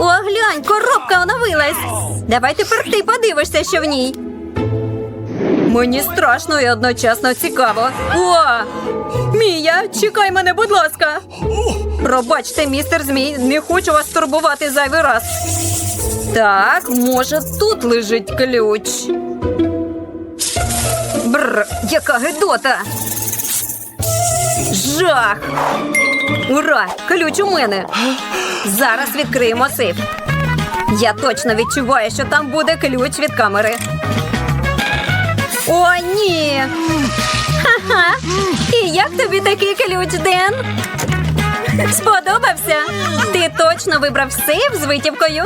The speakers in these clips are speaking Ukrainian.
О, глянь, коробка оновилась. Давай тепер ти подивишся, що в ній. Мені страшно і одночасно цікаво. О! Мія, чекай мене, будь ласка. Пробачте, містер Змій, не хочу вас турбувати зайвий раз. Так, може, тут лежить ключ. Бр, яка гидота. Жах. Ура! Ключ у мене. Зараз відкриємо сейф. Я точно відчуваю, що там буде ключ від камери. О, ні. Ха-ха. І як тобі такий ключ, Ден? Сподобався? Ти точно вибрав сейф з витівкою?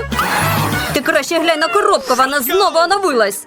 Ти краще глянь на коробку, вона знову оновилась.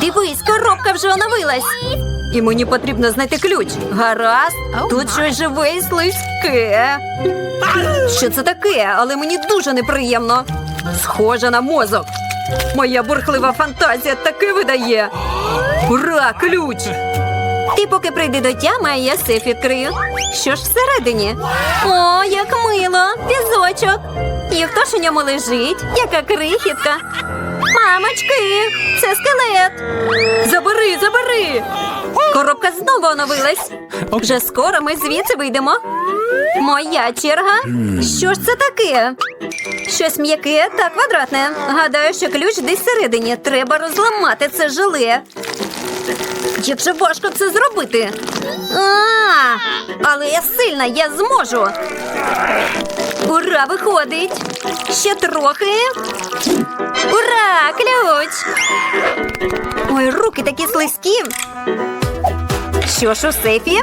Дивись, коробка вже оновилась. І мені потрібно знайти ключ. Гаразд, тут щось живе і слизьке. Що це таке? Але мені дуже неприємно. Схоже на мозок. Моя бурхлива фантазія таки видає. Ура, ключ! Ти поки прийди до тями, а я сейф відкрию. Що ж всередині? О, як мило! Візочок. І хто ж у ньому лежить? Яка крихітка. Мамочки, це скелет. Забери, забери. Коробка знову оновилась. Вже скоро ми звідси вийдемо. Моя черга. Що ж це таке? Щось м'яке та квадратне. Гадаю, що ключ десь всередині. Треба розламати це желе. Як же важко це зробити? А, але я сильна, я зможу. Ура, виходить. Ще трохи. Ура! Ключ! Ой, руки такі слизькі. Що ж у сейфі?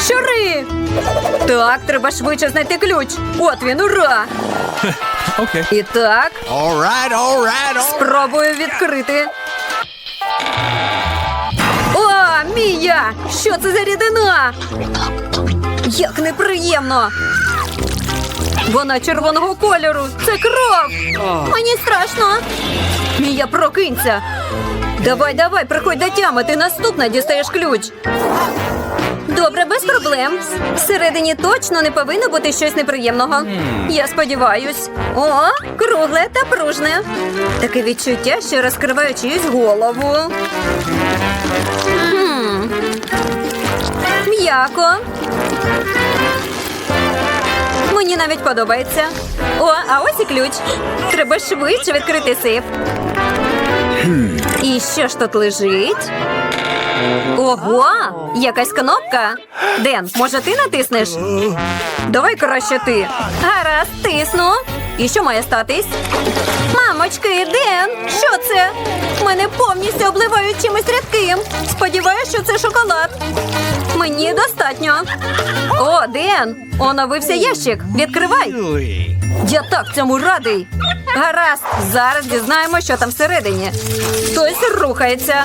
Щури! Так, треба швидше знайти ключ. От він, ура! Okay. І так, All right, all right, all спробую відкрити. О, Мія! Що це за рідина? Як неприємно! Вона червоного кольору. Це кров. Мені страшно. Мія, прокинься. Давай, давай, приходь до тями. Ти наступна дістаєш ключ. Добре, без проблем. Всередині точно не повинно бути щось неприємного. Я сподіваюсь. О, кругле та пружне. Таке відчуття, що розкриваю чиюсь голову. М'яко. Мені навіть подобається. О, а ось і ключ. Треба швидше відкрити сейф. І що ж тут лежить? Ого, якась кнопка. Ден, може ти натиснеш? Давай краще ти. Гаразд, тисну. І що має статись? Мамочки, Ден, що це? Мене повністю обливають чимось рідким. Сподіваюсь, що це шоколад. Мені достатньо. О, Ден, оновився ящик. Відкривай. Я так цьому радий. Гаразд, зараз дізнаємо, що там всередині. Хтось рухається.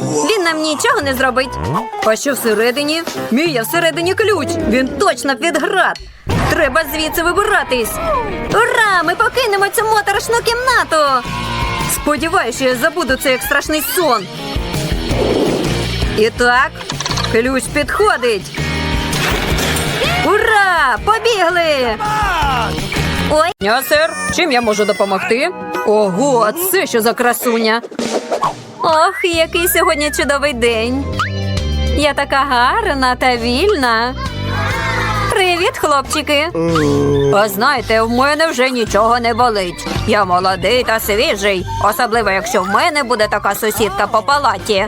Він нам нічого не зробить. А що всередині? Мія, всередині ключ. Він точно під град. Треба звідси вибиратись. Ура! Ми покинемо цю моторошну кімнату. Сподіваюся, що я забуду це як страшний сон. І так, ключ підходить. Ура! Побігли! Ой. Я, сер, чим я можу допомогти? Ого, а це що за красуня? Ох, який сьогодні чудовий день. Я така гарна та вільна. Привіт, хлопчики. А знаєте, в мене вже нічого не болить. Я молодий та свіжий, особливо якщо в мене буде така сусідка по палаті.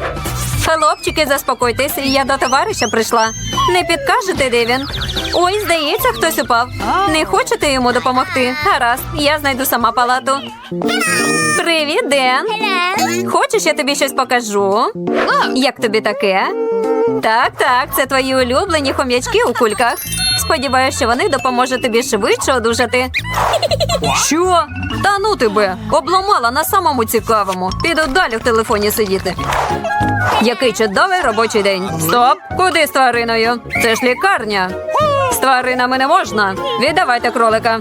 Хлопчики, заспокойтесь, я до товариша прийшла. Не підкажете, де він? Ой, здається, хтось упав. Не хочете йому допомогти? Гаразд, я знайду сама палату. Привіт, Ден. Хочеш, я тобі щось покажу? Як тобі таке? Так, так, це твої улюблені хом'ячки у кульках. Сподіваюся, що вони допоможуть тобі швидше одужати. Що? Та ну тебе, обламала на самому цікавому. Піду далі в телефоні сидіти. Який чудовий робочий день. Стоп! Куди з твариною? Це ж лікарня. З тваринами не можна. Віддавайте кролика.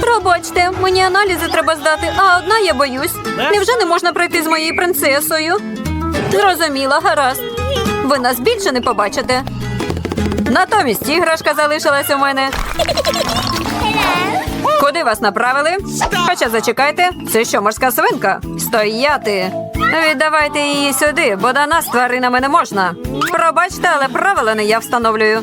Пробачте, мені аналізи треба здати, а одна я боюсь. Невже не можна пройти з моєю принцесою? Зрозуміла, гаразд. Ви нас більше не побачите. Натомість іграшка залишилась у мене. Куди вас направили? Хоча зачекайте, це що, морська свинка? Стояти. Віддавайте її сюди, бо до нас тваринами не можна. Пробачте, але правила не я встановлюю.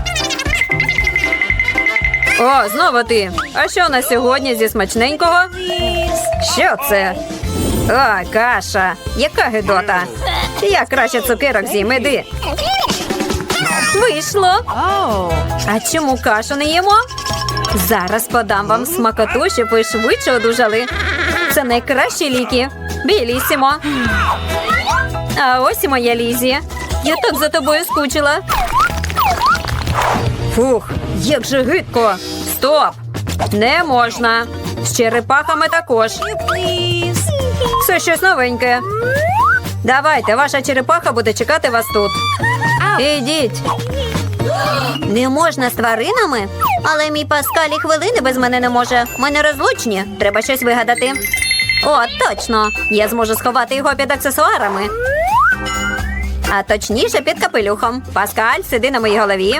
О, знову ти. А що на сьогодні зі смачненького? Що це? О, каша. Яка гидота. Я краще цукерок з'їм, іди. Вийшло. А чому кашу не їмо? Зараз подам вам смакоту, щоб ви швидше одужали. Це найкращі ліки. Білісімо. А ось і моя Лізі. Я так за тобою скучила. Фух, як же гидко. Стоп! Не можна. З черепахами також. Це щось новеньке. Давайте, ваша черепаха буде чекати вас тут. Ідіть. Не можна з тваринами? Але мій Паскаль і хвилини без мене не може. Ми не розлучні. Треба щось вигадати. О, точно! Я зможу сховати його під аксесуарами. А точніше під капелюхом. Паскаль, сиди на моїй голові.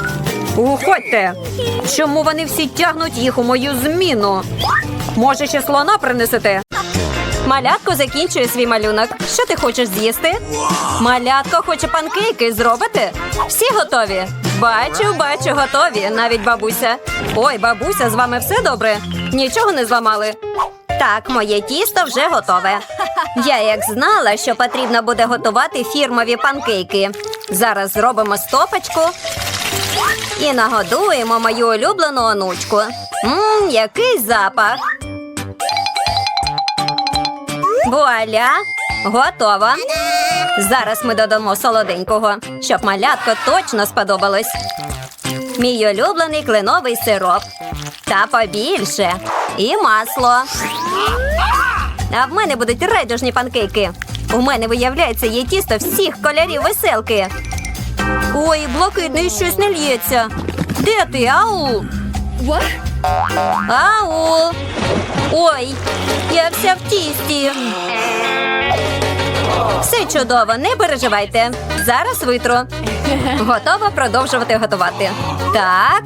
Уходьте! Чому вони всі тягнуть їх у мою зміну? Може, ще слона принесете? Малятко закінчує свій малюнок. Що ти хочеш з'їсти? Малятко хоче панкейки зробити? Всі готові? Бачу, бачу, готові. Навіть бабуся. Ой, бабуся, з вами все добре? Нічого не зламали? Так, моє тісто вже готове. Я як знала, що потрібно буде готувати фірмові панкейки. Зараз зробимо стопочку і нагодуємо мою улюблену онучку. Мм, який запах. Вуаля! Готово. Зараз ми додамо солоденького, щоб малятко точно сподобалось. Мій улюблений кленовий сироп. Та побільше. І масло. А в мене будуть райдужні панкейки. У мене, виявляється, є тісто всіх кольорів веселки. Ой, блакитний щось не лється. Де ти, ау? Ау. Ой, я вся в тісті. Все чудово, не переживайте. Зараз витру. Готова продовжувати готувати. Так,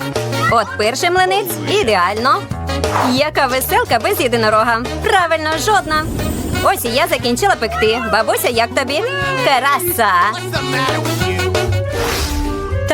от перший млинець ідеально. Яка веселка без єдинорога. Правильно, жодна. Ось і я закінчила пекти. Бабуся, як тобі? Краса.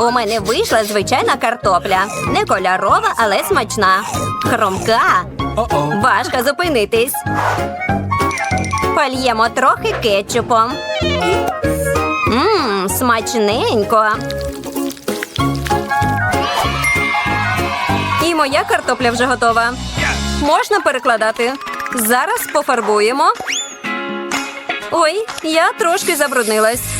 У мене вийшла звичайна картопля. Не кольорова, але смачна. Хромка. Важко зупинитись. Польємо трохи кетчупом. Мм, смачненько. І моя картопля вже готова. Можна перекладати. Зараз пофарбуємо. Ой, я трошки забруднилась.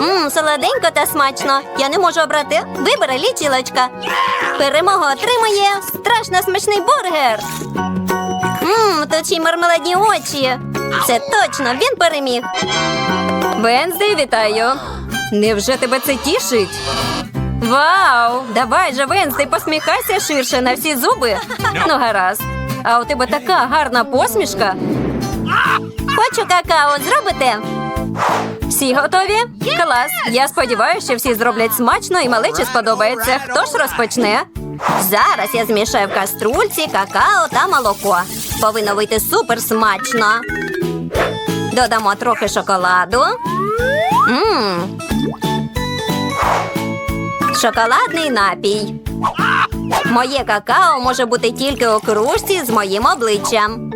Мм, солоденько та смачно. Я не можу обрати. Вибери лічилочка. Перемогу отримує страшно смачний бургер. Мм, тут ще й мармеладні очі. Це точно, він переміг. Венздей, вітаю. Невже тебе це тішить? Вау! Давай же, Венздей, посміхайся ширше на всі зуби. Ну, гаразд. А у тебе така гарна посмішка. Хочу какао, зробите? Всі готові? Клас. Я сподіваюся, що всі зроблять смачно і малечі сподобається. Хто ж розпочне? Зараз я змішаю в каструльці какао та молоко. Повинно вийти супер смачно. Додамо трохи шоколаду. Мм. Шоколадний напій. Моє какао може бути тільки у кружці з моїм обличчям.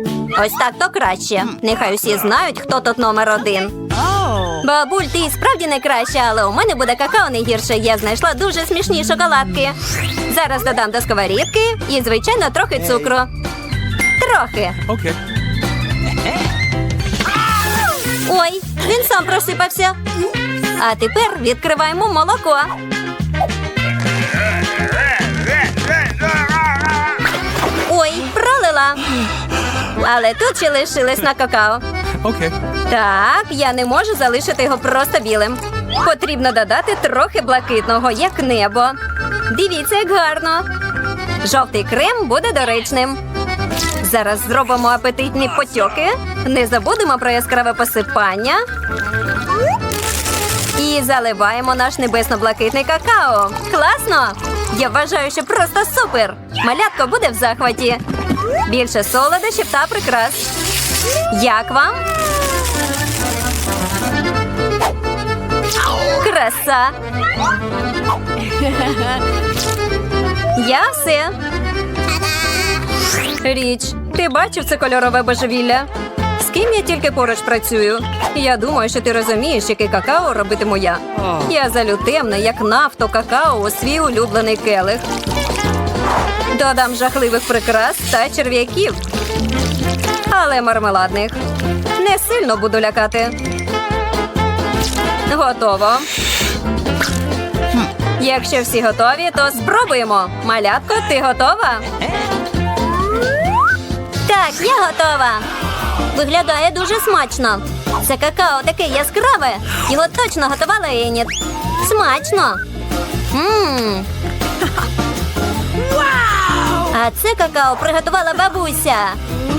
Ось так то краще. Нехай усі знають, хто тут номер один. Бабуль, ти справді не краща, але у мене буде какао не гірше. Я знайшла дуже смішні шоколадки. Зараз додам до сковорідки і, звичайно, трохи цукру. Трохи. Ой, він сам просипався. А тепер відкриваємо молоко. Ой, пролила. Але тут ще лишилось на какао. Okay. Так, я не можу залишити його просто білим. Потрібно додати трохи блакитного, як небо. Дивіться, як гарно. Жовтий крем буде доречним. Зараз зробимо апетитні потьоки. Не забудемо про яскраве посипання. І заливаємо наш небесно-блакитний какао. Класно! Я вважаю, що просто супер! Малятко буде в захваті. Більше солодощів та прикрас. Як вам? Краса. Я все. Річ, ти бачив це кольорове божевілля? З ким я тільки поруч працюю? Я думаю, що ти розумієш, який какао робитиму я. Я залютемна, як нафто какао у свій улюблений келих. Додам жахливих прикрас та черв'яків. Але мармеладних. Не сильно буду лякати. Готово. Якщо всі готові, то спробуємо. Малятко, ти готова? Так, я готова. Виглядає дуже смачно. Це какао таке яскраве. Його точно готувала Еніт. Смачно. А це какао приготувала бабуся.